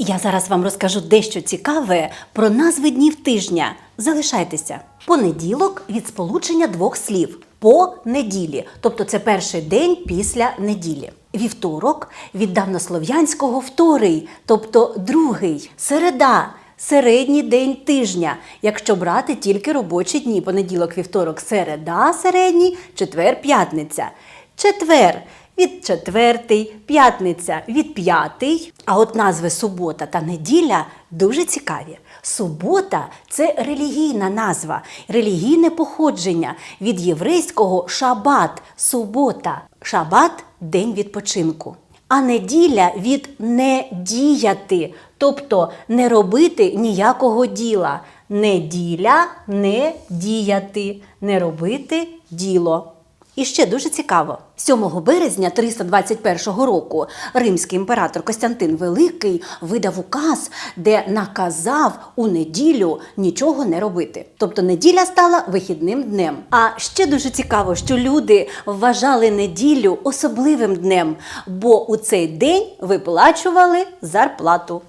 Я зараз вам розкажу дещо цікаве про назви днів тижня. Залишайтеся. Понеділок від сполучення двох слів по неділі, тобто це перший день після неділі. Вівторок від давнослов'янського вторий, тобто другий. Середа середній день тижня, якщо брати тільки робочі дні. Понеділок, вівторок, середа, середній, четвер, п'ятниця. Четвер від четвертий, п'ятниця від п'ятий. А от назви субота та неділя дуже цікаві. Субота це релігійна назва, релігійне походження від єврейського шабат субота. Шабат день відпочинку. А неділя від не діяти, тобто не робити ніякого діла. Неділя не діяти, не робити діло. І ще дуже цікаво. 7 березня 321 року римський імператор Костянтин Великий видав указ, де наказав у неділю нічого не робити. Тобто неділя стала вихідним днем. А ще дуже цікаво, що люди вважали неділю особливим днем, бо у цей день виплачували зарплату.